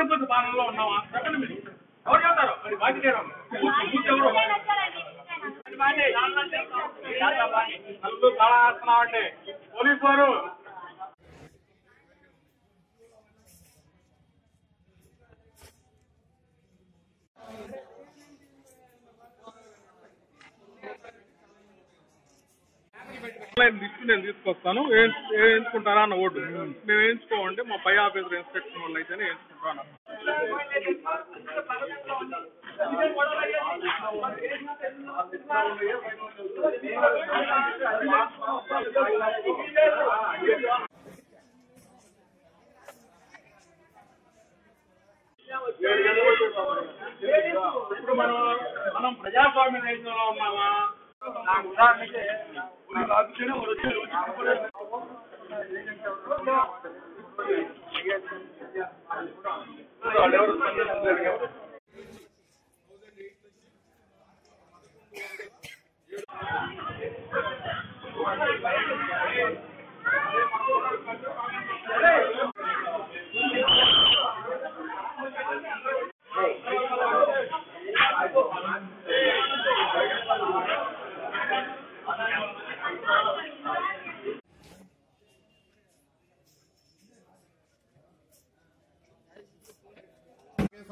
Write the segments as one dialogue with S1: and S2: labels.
S1: నిజంతో భాగంలో ఉన్నావా చెప్పండి మీరు ఎవరు చెప్తారు మరి బాధ్యత ఎవరు? ఎవరు? నలుగురు తాళా వేస్తున్నావు పోలీసు వారు నేను తీసుకొస్తాను వేయించుకుంటారా అన్న ఓటు మేము వేయించుకోమంటే మా పై ఆఫీసర్ ఇన్స్పెక్షన్ వాళ్ళు అయితేనే వేయించుకుంటాం ఇప్పుడు మనం మనం ప్రజాస్వామ్య దేశంలో ఉన్నామా నాకు ఉదాహరణకి కొన్ని Thank
S2: you.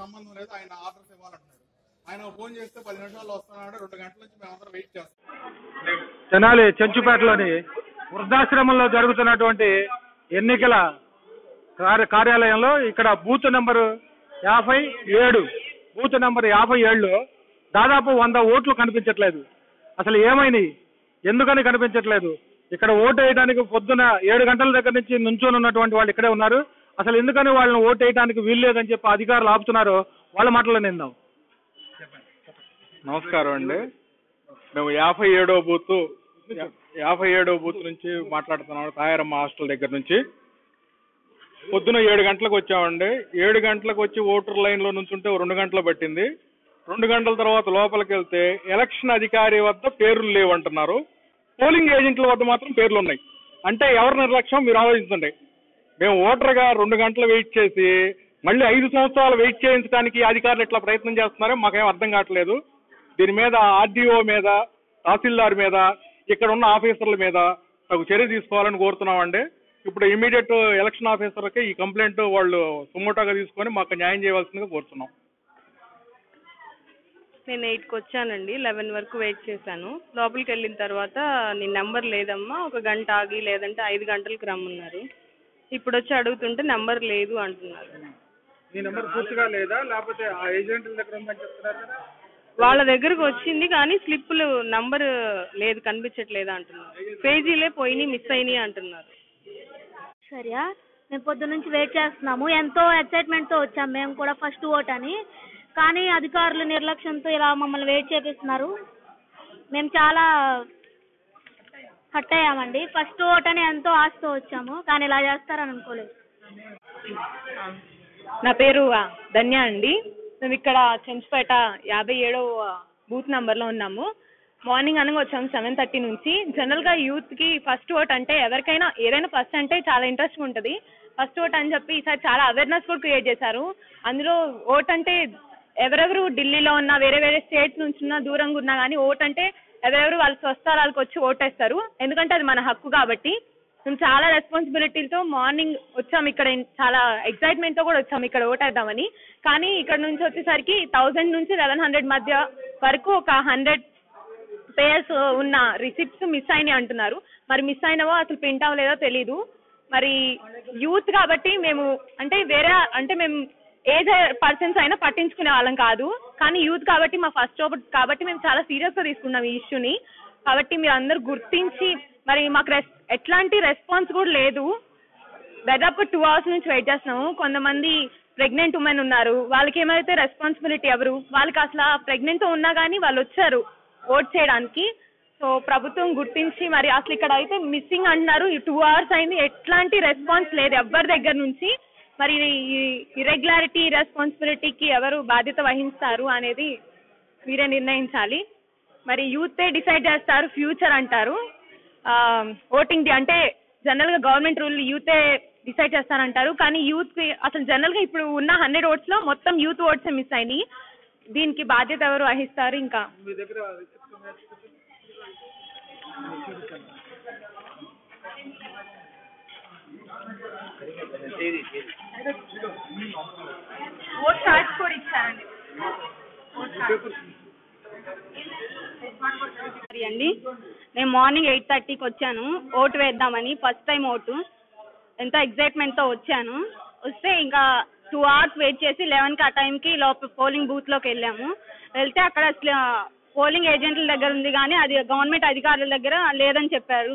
S2: సంబంధం లేదు ఆయన ఆర్డర్స్ ఇవ్వాలంటున్నాడు. ఆయన ఫోన్ చేస్తే పది నిమిషాల్లో వస్తున్నాడు రెండు గంటల నుంచి మేమందరం వెయిట్ చేస్తాం.
S3: తెనాలి చెంచుపేటలోని వృద్ధాశ్రమంలో జరుగుతున్నటువంటి ఎన్నికల కార్యాలయంలో ఇక్కడ బూత్ నెంబరు యాభై ఏడు బూత్ నెంబర్ యాభై ఏడులో దాదాపు వంద ఓట్లు కనిపించట్లేదు. అసలు ఏమైనాయి? ఎందుకని కనిపించట్లేదు? ఇక్కడ ఓటు వేయడానికి పొద్దున ఏడు గంటల దగ్గర నుంచి నుంచొని ఉన్నటువంటి వాళ్ళు ఇక్కడే ఉన్నారు. అసలు ఎందుకని వాళ్ళని ఓటు వేయడానికి వీల్లేదని చెప్పి అధికారులు ఆపుతున్నారో వాళ్ళ మాటలు నిందాం.
S1: నమస్కారం అండి. మేము యాభై ఏడో బూత్ యాభై ఏడో బూత్ నుంచి మాట్లాడుతున్నాం తాయారమ్మ హాస్టల్ దగ్గర నుంచి. పొద్దున ఏడు గంటలకు వచ్చామండి. ఏడు గంటలకు వచ్చి ఓటర్ లైన్లో నుంచుంటే రెండు గంటలు పట్టింది. రెండు గంటల తర్వాత లోపలికి వెళ్తే ఎలక్షన్ అధికారి వద్ద పేర్లు లేవంటున్నారు. పోలింగ్ ఏజెంట్ల వద్ద మాత్రం పేర్లు ఉన్నాయి. అంటే ఎవరి నిర్లక్ష్యం మీరు ఆలోచించండి. మేము ఓటర్గా రెండు గంటలు వెయిట్ చేసి మళ్ళీ ఐదు సంవత్సరాలు వెయిట్ చేయించడానికి అధికారులు ఇట్లా ప్రయత్నం చేస్తున్నారో మాకేం అర్థం కావట్లేదు. దీని మీద ఆర్డీఓ మీద తహసీల్దార్ మీద ఇక్కడ ఉన్న ఆఫీసర్ల మీద తగు చర్య తీసుకోవాలని కోరుతున్నామండి. ఇప్పుడు ఇమీడియట్ ఎలక్షన్ ఆఫీసర్కి ఈ కంప్లైంట్ వాళ్ళు సుమోటోగా తీసుకొని మాకు న్యాయం చేయవలసిందిగా కోరుతున్నాం.
S4: నేను ఎయిట్కి వచ్చానండి లెవెన్ వరకు వెయిట్ చేశాను. లోపలికి వెళ్ళిన తర్వాత నీ నెంబర్ లేదమ్మా ఒక గంట ఆగి లేదంటే ఐదు గంటలకు రమ్మన్నారు. ఇప్పుడు వచ్చి అడుగుతుంటే నెంబర్ లేదు అంటున్నారు.
S3: మీ నెంబర్ పూర్తిగా లేదా? లేకపోతే ఆ ఏజెంట్ల దగ్గర ఉందని చెప్తున్నారు కదా?
S4: వాళ్ళ దగ్గరకు వచ్చింది కానీ స్లిప్పులు నంబర్ లేదు కనిపించట్లేదు అంటున్నారు. పేజీలే పోయినాయి మిస్ అయినాయి అంటున్నారు.
S5: సరియా? మేము పొద్దు నుంచి వెయిట్ చేస్తున్నాము. ఎంతో ఎక్సైట్మెంట్తో వచ్చాము మేము కూడా ఫస్ట్ ఓట్ అని. కానీ అధికారులు నిర్లక్ష్యంతో ఇలా మమ్మల్ని వెయిట్ చేపిస్తున్నారు. మేము చాలా హట్ అయ్యామండి ఫస్ట్ ఓట్ అని ఎంతో ఆశతో వచ్చాము కానీ ఇలా చేస్తారని అనుకోలేదు.
S6: నా పేరు ఆ, ధన్య అండి. మేము ఇక్కడ చెంచుపేట యాభై ఏడవ బూత్ నెంబర్లో ఉన్నాము. మార్నింగ్ అనగా వచ్చాము సెవెన్ థర్టీ నుంచి. జనరల్గా యూత్కి ఫస్ట్ ఓట్ అంటే ఎవరికైనా ఏదైనా ఫస్ట్ అంటే చాలా ఇంట్రెస్ట్ ఉంటుంది. ఫస్ట్ ఓట్ అని చెప్పి ఈసారి చాలా అవేర్నెస్ కూడా క్రియేట్ చేశారు. అందులో ఓట్ అంటే ఎవరెవరు ఢిల్లీలో ఉన్నా వేరే వేరే స్టేట్స్ నుంచి ఉన్నా దూరంగా ఉన్నా కానీ ఓట్ అంటే ఎవరెవరు వాళ్ళ స్వస్థలాలకు వచ్చి ఓటేస్తారు. ఎందుకంటే అది మన హక్కు కాబట్టి మేము చాలా రెస్పాన్సిబిలిటీలతో మార్నింగ్ వచ్చాం ఇక్కడ చాలా ఎక్సైట్మెంట్తో కూడా వచ్చాం ఇక్కడ ఓటేద్దామని. కానీ ఇక్కడ నుంచి వచ్చేసరికి థౌజండ్ నుంచి లెవెన్ హండ్రెడ్ మధ్య వరకు ఒక హండ్రెడ్ పేర్స్ ఉన్న రిసిప్ట్స్ మిస్ అయినాయి అంటున్నారు. మరి మిస్ అయినవో అసలు ప్రింట్ అవ్వలేదో తెలీదు. మరి యూత్ కాబట్టి మేము అంటే వేరే అంటే మేము ఏజ్ పర్సన్స్ అయినా పట్టించుకునే వాళ్ళం కాదు. కానీ యూత్ కాబట్టి మా ఫస్ట్ జాబ్ కాబట్టి మేము చాలా సీరియస్గా తీసుకున్నాం ఈ ఇష్యూని. కాబట్టి మీరు అందరు గుర్తించి మరి మాకు రెస్ ఎట్లాంటి రెస్పాన్స్ కూడా లేదు. దాదాపు టూ అవర్స్ నుంచి వెయిట్ చేస్తున్నాము. కొంతమంది ప్రెగ్నెంట్ ఉమెన్ ఉన్నారు. వాళ్ళకి ఏమైతే రెస్పాన్సిబిలిటీ ఎవరు? వాళ్ళకి అసలు ప్రెగ్నెంట్ ఉన్నా కానీ వాళ్ళు వచ్చారు ఓట్ చేయడానికి. సో ప్రభుత్వం గుర్తించి మరి అసలు ఇక్కడ అయితే మిస్సింగ్ అంటున్నారు. ఈ టూ అవర్స్ అయింది. ఎట్లాంటి రెస్పాన్స్ లేదు. ఎవరి దగ్గర నుంచి మరి ఈ ఇరెగ్యులారిటీ రెస్పాన్సిబిలిటీకి ఎవరు బాధ్యత వహిస్తారు అనేది మీరే నిర్ణయించాలి. మరి యూతే డిసైడ్ చేస్తారు ఫ్యూచర్ అంటారు. ఓటింగ్ డే అంటే జనరల్గా గవర్నమెంట్ రూల్ యూతే డిసైడ్ చేస్తారంటారు కానీ యూత్కి అసలు జనరల్గా ఇప్పుడు ఉన్న హండ్రెడ్ ఓట్స్లో మొత్తం యూత్ ఓట్స్ మిస్ అయినాయి. దీనికి బాధ్యత ఎవరు వహిస్తారు ఇంకా? ఓట్ కార్డ్స్ కూడా ఇచ్చారండి
S4: అండి. నేను మార్నింగ్ ఎయిట్ థర్టీకి వచ్చాను. ఓటు వేద్దామని ఫస్ట్ టైం ఓటు. ఎంతో ఎగ్జైట్మెంట్తో వచ్చాను. వస్తే ఇంకా టూ అవర్స్ వెయిట్ చేసి లెవెన్కి ఆ టైంకి లోపల పోలింగ్ బూత్లోకి వెళ్ళాము. వెళ్తే అక్కడ అసలు పోలింగ్ ఏజెంట్ల దగ్గర ఉంది కానీ అది గవర్నమెంట్ అధికారుల దగ్గర లేదని చెప్పారు.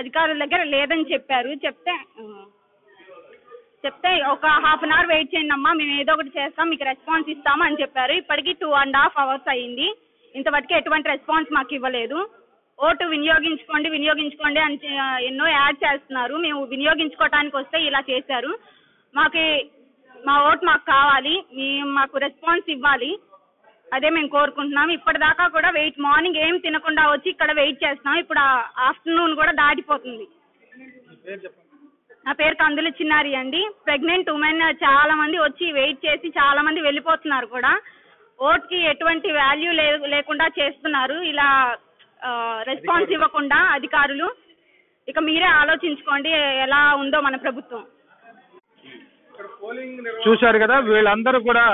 S4: అధికారుల దగ్గర లేదని చెప్పారు. చెప్తే చెప్తే ఒక హాఫ్ అన్ అవర్ వెయిట్ చేయండి అమ్మా మేము ఏదో ఒకటి చేస్తాం మీకు రెస్పాన్స్ ఇస్తాము అని చెప్పారు. ఇప్పటికి టూ అండ్ హాఫ్ అవర్స్ అయ్యింది ఇంతవరకు ఎటువంటి రెస్పాన్స్ మాకు ఇవ్వలేదు. ఓటు వినియోగించుకోండి వినియోగించుకోండి అని ఎన్నో యాడ్ చేస్తున్నారు. మేము వినియోగించుకోవటానికి వస్తే ఇలా చేశారు. మాకు మా ఓటు మాకు కావాలి. మీ మాకు రెస్పాన్స్ ఇవ్వాలి. అదే మేము కోరుకుంటున్నాం. ఇప్పటిదాకా కూడా వెయిట్ మార్నింగ్ ఏం తినకుండా వచ్చి ఇక్కడ వెయిట్ చేస్తున్నాం. ఇప్పుడు ఆఫ్టర్నూన్ కూడా దాటిపోతుంది. నా పేరు కందుల చిన్నారి అండి. ప్రెగ్నెంట్ ఉమెన్ చాలా మంది వచ్చి వెయిట్ చేసి చాలా మంది వెళ్ళిపోతున్నారు కూడా. ఓట్కి ఎటువంటి వాల్యూ లేకుండా చేస్తున్నారు. ఇలా రెస్పాన్స్ ఇవ్వకుండా అధికారులు. ఇక మీరే ఆలోచించుకోండి ఎలా ఉందో మన ప్రభుత్వం.
S3: చూశారు కదా వీళ్ళందరూ కూడా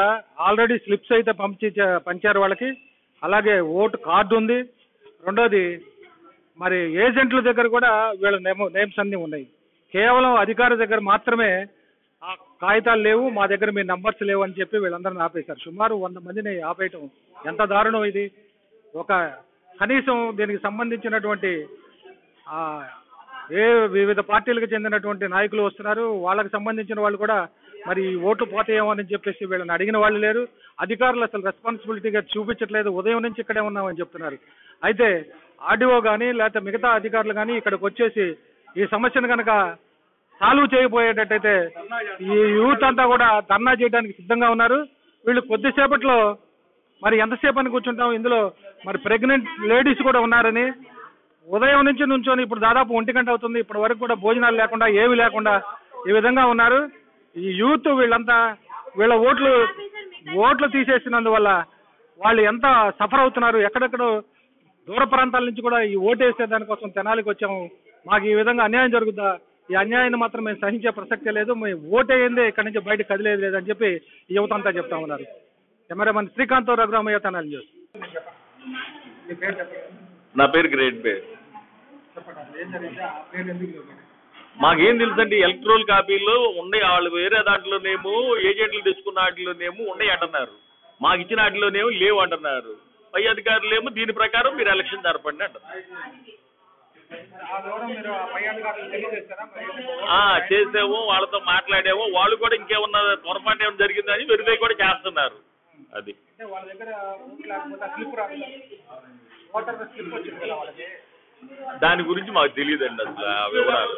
S3: ఆల్రెడీ స్లిప్స్ అయితే పంచి పంచారు వాళ్ళకి. అలాగే ఓటు కార్డు ఉంది. రెండోది మరి ఏజెంట్ల దగ్గర కూడా వీళ్ళ నేమ్ నేమ్స్ అన్ని ఉన్నాయి. కేవలం అధికారి దగ్గర మాత్రమే ఆ కాగితాలు లేవు మా దగ్గర మీ నంబర్స్ లేవు అని చెప్పి వీళ్ళందరిని ఆపేశారు. సుమారు వంద మందిని ఆపేయటం ఎంత దారుణం ఇది? ఒక కనీసం దీనికి సంబంధించినటువంటి ఏ వివిధ పార్టీలకు చెందినటువంటి నాయకులు వస్తున్నారు వాళ్ళకి సంబంధించిన వాళ్ళు కూడా మరి ఈ ఓట్లు పోతాయేమో అని చెప్పేసి వీళ్ళని అడిగిన వాళ్ళు లేరు. అధికారులు అసలు రెస్పాన్సిబిలిటీగా చూపించట్లేదు ఉదయం నుంచి ఇక్కడే ఉన్నామని చెప్తున్నారు. అయితే ఆర్డీఓ కానీ లేకపోతే మిగతా అధికారులు కానీ ఇక్కడికి వచ్చేసి ఈ సమస్యను కనుక సాల్వ్ చేయబోయేటట్టయితే ఈ యూత్ అంతా కూడా ధర్నా చేయడానికి సిద్ధంగా ఉన్నారు. వీళ్ళు కొద్దిసేపట్లో మరి ఎంతసేపు అని కూర్చుంటాం ఇందులో మరి ప్రెగ్నెంట్ లేడీస్ కూడా ఉన్నారని ఉదయం నుంచి నుంచొని ఇప్పుడు దాదాపు ఒంటి గంట అవుతుంది. ఇప్పటి వరకు కూడా భోజనాలు లేకుండా ఏవి లేకుండా ఈ విధంగా ఉన్నారు. ఈ యూత్ వీళ్ళంతా వీళ్ళ ఓట్లు ఓట్లు తీసేసినందువల్ల వాళ్ళు ఎంత సఫర్ అవుతున్నారు ఎక్కడెక్కడో దూర ప్రాంతాల నుంచి కూడా ఈ ఓటు వేసే దానికోసం తెనాలికి వచ్చాము. మాకు ఈ విధంగా అన్యాయం జరుగుద్దా? ఈ అన్యాయాన్ని మాత్రం మేము సహించే ప్రసక్తే లేదు. మేము ఓటేయిందే ఇక్కడి నుంచి బయట కదిలేదు లేదని చెప్పి యువత అంతా చెప్తా ఉన్నారు. Cameraman Srikanth Raghuramayya Tenali news.
S7: నా పేరు గ్రేట్ బే మాకేం తెలుసండి ఎలక్ట్రోల్ కాపీలు ఉన్నాయి వాళ్ళు వేరే దాంట్లోనేమో ఏజెంట్లు తెచ్చుకున్న వాటిలోనేమో ఉన్నాయి అంటున్నారు. మాకు ఇచ్చిన వాటిలోనేమో లేవు అంటున్నారు. పై అధికారులేమో దీని ప్రకారం మీరు ఎలక్షన్ జరపండి అంటారు చేసాము వాళ్ళతో మాట్లాడాము వాళ్ళు కూడా ఇంకేమన్నా పొరపాటు ఏమైనా జరిగిందని వెరిఫై కూడా చేస్తున్నారు. అది. దాని గురించి మాకు తెలియదండి అసలు ఆ వివరాలు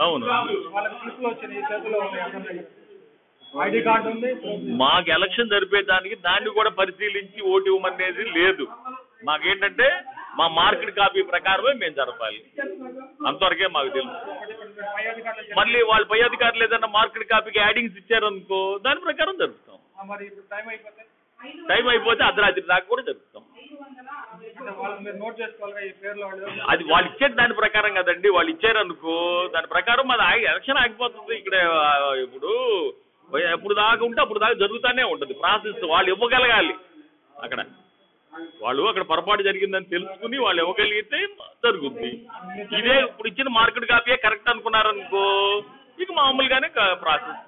S7: అవును మాకు ఎలక్షన్ జరిపేదానికి దాన్ని కూడా పరిశీలించి ఓటు ఇవ్వమనేది లేదు మాకేంటంటే మా మార్కెట్ కాపీ ప్రకారమే మేము జరపాలి అంతవరకే మాకు తెలుసు మళ్ళీ వాళ్ళ పై అధికారులు ఏదైనా మార్కెట్ కాపీకి యాడింగ్స్ ఇచ్చారనుకో దాని ప్రకారం జరుపుతాం
S3: టైం అయిపోతే
S7: అర్ధరాత్రి దాకా కూడా జరుపుతాం
S3: అంటే వాళ్ళు మీరు నోట్ చేసుకోవాలి ఈ పేర్లు వాళ్ళు?
S7: అది వాళ్ళు ఇచ్చేది దాని ప్రకారం కదండి వాళ్ళు ఇచ్చారనుకో దాని ప్రకారం మాది ఆగి ఎలక్షన్ ఆగిపోతుంది ఇక్కడ ఇప్పుడు. ఎప్పుడు దాకా ఉంటే అప్పుడు దాకా జరుగుతూనే ఉంటుంది ప్రాసెస్ వాళ్ళు ఇవ్వగలగాలి అక్కడ. వాళ్ళు అక్కడ పొరపాటు జరిగిందని తెలుసుకుని వాళ్ళు ఇవ్వగలిగితే జరుగుద్ది. ఇదే ఇప్పుడు ఇచ్చిన మార్కెట్ కాపీయే కరెక్ట్ అనుకున్నారనుకో ఇక మామూలుగానే ప్రాసెస్.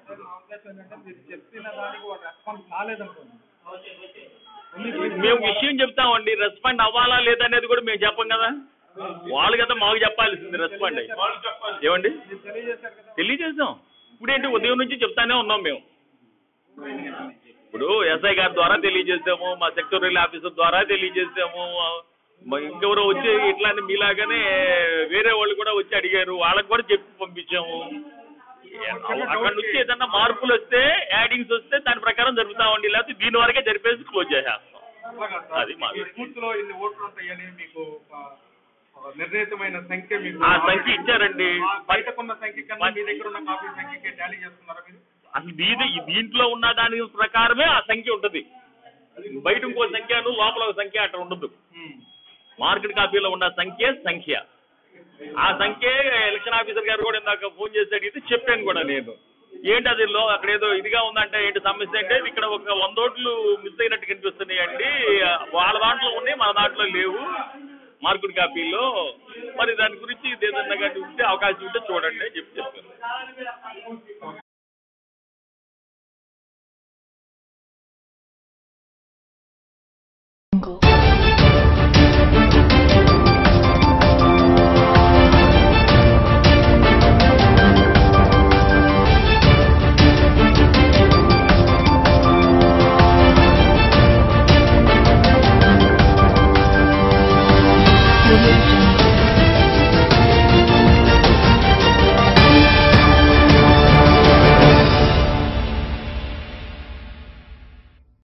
S7: మేము విషయం చెప్తామండి రెస్పాండ్ అవ్వాలా లేదనేది కూడా మేము చెప్పం కదా? వాళ్ళు కదా మాకు చెప్పాల్సింది రెస్పాండ్ అయ్యి ఏమండి? తెలియజేసాం ఇప్పుడు ఏంటి ఉదయం నుంచి చెప్తానే ఉన్నాం మేము. ఇప్పుడు ఎస్ఐ గారి ద్వారా తెలియజేసాము మా సెక్టోరియల్ ఆఫీసర్ ద్వారా తెలియజేసాము ఇంకెవరో వచ్చి ఇట్లానే మీలాగానే వేరే వాళ్ళు కూడా వచ్చి అడిగారు వాళ్ళకి కూడా చెప్పి పంపించాము. అక్కడ నుంచి ఏదన్నా మార్పులు వస్తే యాడింగ్స్ వస్తే దాని ప్రకారం జరుపుతామండి లేకపోతే దీని వరకే జరిపేసి క్లోజ్ చేసేస్తాం. అది
S1: ఇన్ని ఓట్లు ఉంటాయని మీకు నిర్ణీతమైన సంఖ్య మీకు
S7: ఆ సంఖ్య ఇచ్చారండి.
S1: బయటకున్న సంఖ్య కన్నా మీ దగ్గర ఉన్న కాపీ సంఖ్యకే టాలీ చేస్తున్నారా మీరు?
S7: అసలు దీంట్లో ఉన్న దాని ప్రకారమే ఆ సంఖ్య ఉంటది. బయట ఇంకో సంఖ్యను లోపల సంఖ్య అట్లా ఉండదు. మార్కెట్ కాపీలో ఉన్న సంఖ్య సంఖ్య. ఆ సంఖ్య ఎలక్షన్ ఆఫీసర్ గారు కూడా ఇందాక ఫోన్ చేసి అడిగితే చెప్పాను కూడా నేను. ఏంటి అది లో అక్కడ ఏదో ఇదిగా ఉందంటే ఏంటి సమస్య అంటే ఇక్కడ ఒక వంద ఓట్లు మిస్ అయినట్టు కనిపిస్తున్నాయి అండి వాళ్ళ దాంట్లో ఉన్నాయి మన దాంట్లో లేవు. మార్కుడ్ కాపీలో. మరి దాని గురించి ఏదన్నా కానీ ఉంటే అవకాశం ఉంటే చూడండి అని చెప్పి చెప్తాను